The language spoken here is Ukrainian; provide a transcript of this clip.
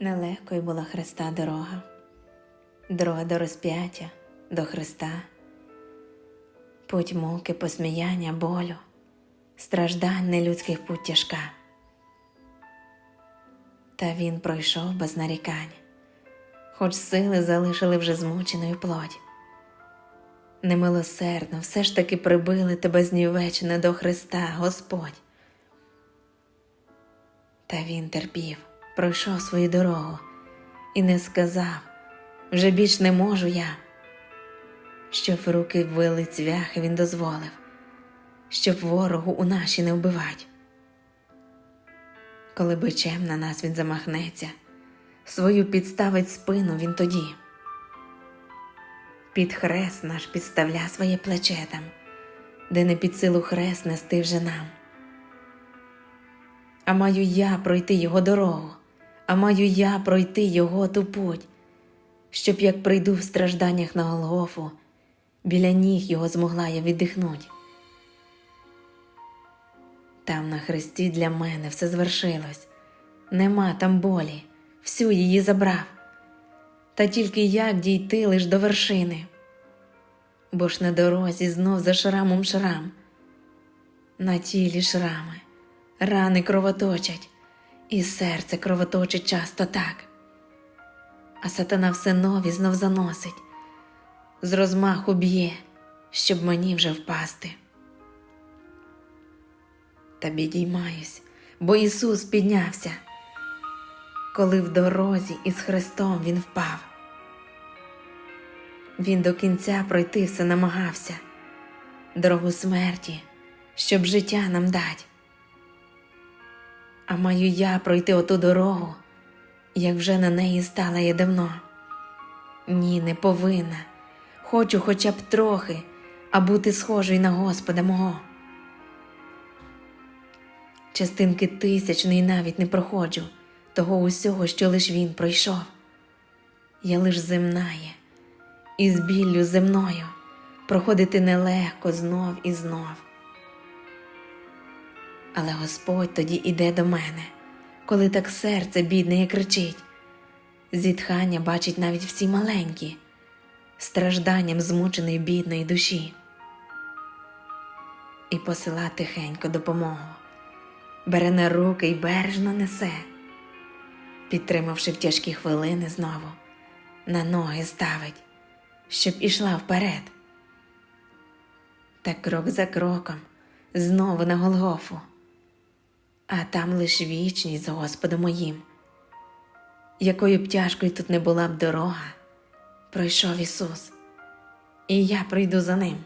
Нелегкою була Христа дорога, дорога до розп'яття, до Христа, путь муки, посміяння, болю, страждань нелюдських путь тяжка. Та він пройшов без нарікань, хоч сили залишили вже змученою плоть. Немилосердно все ж таки прибили тебе знівечене до Христа, Господь. Та він терпів, пройшов свою дорогу і не сказав вже більш не можу я. Щоб руки ввели цвяхи він дозволив, щоб ворогу у наші не вбивать. Коли бичем на нас він замахнеться, свою підставить спину він тоді. Під хрест наш підставля своє плече там, де не під силу хрест нести вже нам. А маю я пройти його дорогу, а маю я пройти його ту путь, щоб як прийду в стражданнях на Голгофу, біля ніг його змогла я віддихнуть. Там на хресті для мене все звершилось, нема там болі, всю її забрав, та тільки як дійти лиш до вершини, бо ж на дорозі знов за шрамом шрам, на тілі шрами, рани кровоточать, і серце кровоточить часто так, а сатана все нові знов заносить, з розмаху б'є, щоб мені вже впасти. Та підіймаюсь, бо Ісус піднявся, коли в дорозі із Христом Він впав. Він до кінця пройти все намагався, дорогу смерті, щоб життя нам дать. А маю я пройти оту дорогу, як вже на неї стала я давно. Ні, не повинна. Хочу хоча б трохи, а бути схожою на Господа мого. Частинки тисячної навіть не проходжу того усього, що лиш він пройшов. Я лиш земнає, і з біллю земною проходити нелегко знов і знов. Але Господь тоді іде до мене, коли так серце бідне кричить. Зітхання бачить навіть всі маленькі, стражданням змученої бідної душі. І посила тихенько допомогу, бере на руки й бережно несе, підтримавши в тяжкі хвилини знову, на ноги ставить, щоб ішла вперед. Та крок за кроком знову на Голгофу, а там лиш вічність з Господом моїм якою б тяжкою тут не була б дорога, пройшов Ісус, і я прийду за ним.